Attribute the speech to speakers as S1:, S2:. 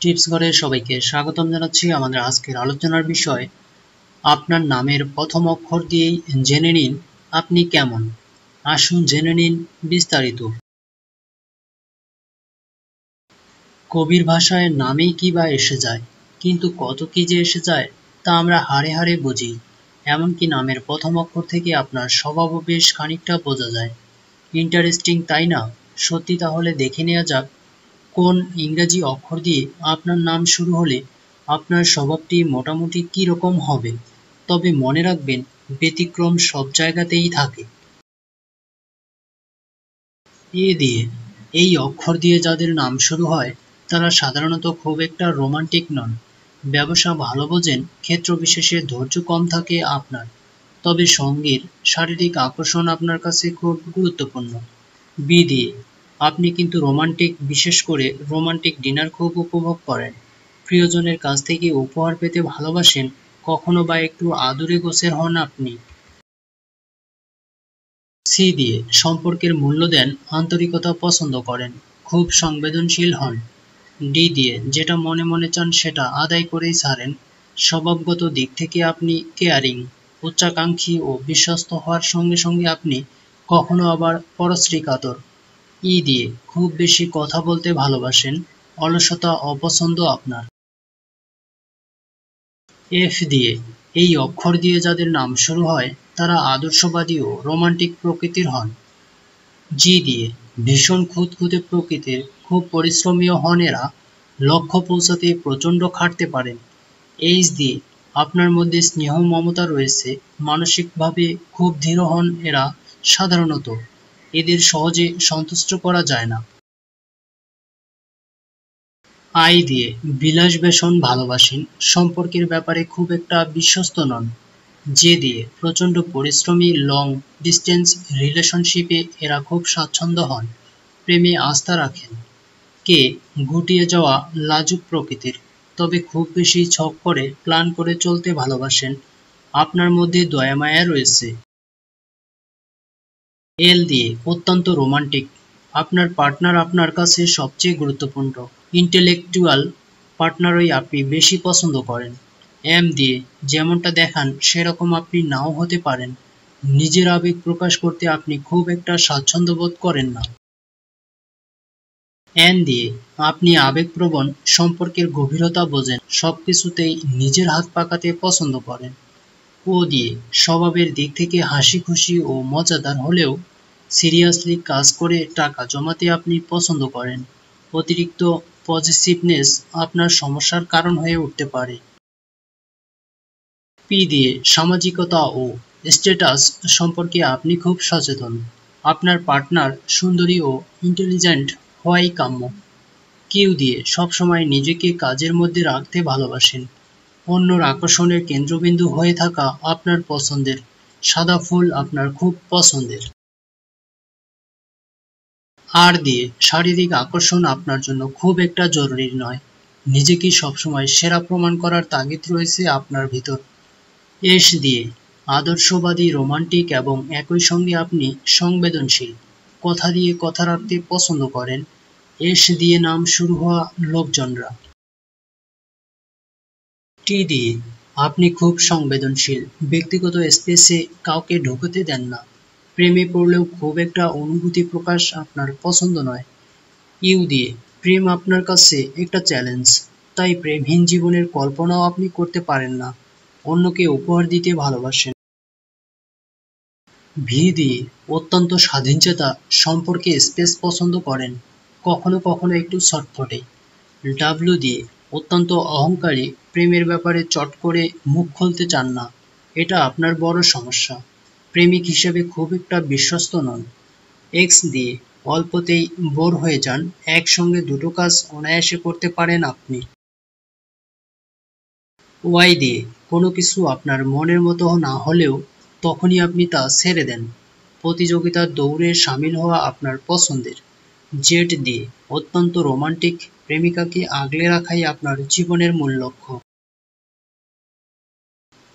S1: Tips ঘরে সবাইকে স্বাগতম জানাচ্ছি আমাদের আজকের আলোচনার বিষয়, আপনার নামের প্রথম অক্ষর দিয়েই জেনে নিন আপনি কেমন। আসুন জেনে নিন বিস্তারিত। কবির ভাষায় নামেই কি বা এসে যায়, কিন্তু কত কি যে এসে যায় তা আমরা হারে হারে বুঝি। এমনকি নামের প্রথম অক্ষর থেকে আপনার স্বভাবও বেশ খানিকটা বোঝা যায়। ইন্টারেস্টিং, তাই না? সত্যি তাহলে দেখে নেওয়া যাক কোন ইংরেজি অক্ষর দিয়ে আপনার নাম শুরু হলে আপনার স্বভাবটি মোটামুটি কী রকম হবে? তবে মনে রাখবেন, ব্যতিক্রম সব জায়গাতেই থাকে। এ দিয়ে, এই অক্ষর দিয়ে যাদের নাম শুরু হয়, তারা সাধারণত খুব একটা রোমান্টিক নন। ব্যবসা ভালো বোঝেন, ক্ষেত্র বিশেষে ধৈর্য কম থাকে আপনার। তবে সঙ্গীর শারীরিক আকর্ষণ আপনার কাছে খুব গুরুত্বপূর্ণ। বি দিয়ে আপনি কিন্তু রোমান্টিক, বিশেষ করে রোমান্টিক ডিনার খুব উপভোগ করেন। প্রিয়জনের কাছ থেকে উপহার পেতে ভালোবাসেন, কখনো বা একটু আদুরে গোছের হন আপনি। সি দিয়ে সম্পর্কের মূল্য দেন, আন্তরিকতা পছন্দ করেন, খুব সংবেদনশীল হন। ডি দিয়ে যেটা মনে মনে চান সেটা আদায় করেই ছাড়েন স্বভাবগত দিক থেকে আপনি কেয়ারিং, উচ্চাকাঙ্ক্ষী ও বিশ্বস্ত হওয়ার সঙ্গে সঙ্গে আপনি কখনো আবার পরশ্রী কাতর ই দিয়ে খুব বেশি কথা বলতে ভালোবাসেন, অলসতা অপছন্দ আপনার। এফ দিয়ে এই অক্ষর দিয়ে যাদের নাম শুরু হয়, তারা আদর্শবাদী ও রোমান্টিক প্রকৃতির হন। জি দিয়ে ভীষণ খুঁতখুঁতে প্রকৃতির, খুব পরিশ্রমীয় হন এরা, লক্ষ্য পৌঁছাতে প্রচণ্ড খাটতে পারেন। এইচ দিয়ে আপনার মধ্যে স্নেহ মমতা রয়েছে, মানসিকভাবে খুব ধীর হন এরা, সাধারণত। এদের সহজে সন্তুষ্ট করা যায় না। আই দিয়ে বিলাস বেসন ভালোবাসেন সম্পর্কের ব্যাপারে খুব একটা বিশ্বস্ত নন। যে দিয়ে প্রচণ্ড পরিশ্রমী, লং ডিস্টেন্স রিলেশনশিপে এরা খুব স্বাচ্ছন্দ্য হন, প্রেমে আস্থা রাখেন। কে গুটিয়ে যাওয়া লাজুক প্রকৃতির, তবে খুব বেশি ছক করে প্ল্যান করে চলতে ভালোবাসেন। আপনার মধ্যে দয়ামায়া রয়েছে। এল দিয়ে অত্যন্ত রোমান্টিক। আপনার পার্টনার আপনার কাছে সবচেয়ে গুরুত্বপূর্ণ। ইন্টেলেকচুয়াল পার্টনারই আপনি বেশি পছন্দ করেন। এম দিয়ে যেমনটা দেখান, সেরকম আপনি নাও হতে পারেন। নিজের আবেগ প্রকাশ করতে আপনি খুব একটা স্বাচ্ছন্দ্য বোধ করেন না। এন দিয়ে আপনি আবেগপ্রবণ, সম্পর্কের গভীরতা বোঝেন সব কিছুতেই নিজের হাত পাকাতে পছন্দ করেন। ও দিয়ে স্বভাবের দিক থেকে হাসি খুশি ও মজাদার হলেও সিরিয়াসলি কাজ করে টাকা জমাতে আপনি পছন্দ করেন। অতিরিক্ত পজিটিভনেস আপনার সমস্যার কারণ হয়ে উঠতে পারে। পি দিয়ে সামাজিকতা ও স্ট্যাটাস সম্পর্কে আপনি খুব সচেতন। আপনার পার্টনার সুন্দরী ও ইন্টেলিজেন্ট হওয়াই কাম্য। কিউ দিয়ে সবসময় নিজেকে কাজের মধ্যে রাখতে ভালোবাসেন। অন্যর আকর্ষণের কেন্দ্রবিন্দু হয়ে থাকা আপনার পছন্দের। সাদা ফুল আপনার খুব পছন্দের। আর দিয়ে শারীরিক আকর্ষণ আপনার জন্য খুব একটা জরুরি নয়। নিজেকে সবসময় সেরা প্রমাণ করার তাগিদ রয়েছে আপনার ভিতর। এস দিয়ে, আদর্শবাদী, রোমান্টিক এবং একই সঙ্গে আপনি সংবেদনশীল। কথা দিয়ে কথা রাখতে পছন্দ করেন। এস দিয়ে নাম শুরু হওয়া লোকজনরা। টি দিয়ে, আপনি খুব সংবেদনশীল। ব্যক্তিগত স্পেসে কাউকে ঢুকতে দেন না। প্রেমে পড়লেও খুব একটা অনুভূতি প্রকাশ আপনার পছন্দ নয়। ইউ দিয়ে, প্রেম আপনার কাছে একটা চ্যালেঞ্জ তাই প্রেমহীন জীবনের কল্পনাও আপনি করতে পারেন না, অন্যকে উপহার দিতে ভালোবাসেন। ভি দিয়ে, অত্যন্ত স্বাধীনচেতা সম্পর্কে স্পেস পছন্দ করেন, কখনো কখনো একটু ছটফটে। ডাব্লু দিয়ে, অত্যন্ত অহংকারী, প্রেমের ব্যাপারে চট করে মুখ খুলতে চান না, এটা আপনার বড় সমস্যা। প্রেমিক হিসেবে খুব একটা বিশ্বস্ত নন। এক্স দিয়ে অল্পতেই বোর হয়ে যান। একসঙ্গে দুটো কাজ অনায়াসে করতে পারেন আপনি। ওয়াই দিয়ে কোনো কিছু আপনার মনের মতো না হলেও তখনই আপনি তা ছেড়ে দেন। প্রতিযোগিতার দৌড়ে সামিল হওয়া আপনার পছন্দের। জেড দিয়ে অত্যন্ত রোমান্টিক প্রেমিকাকে আগলে রাখাই আপনার জীবনের মূল লক্ষ্য।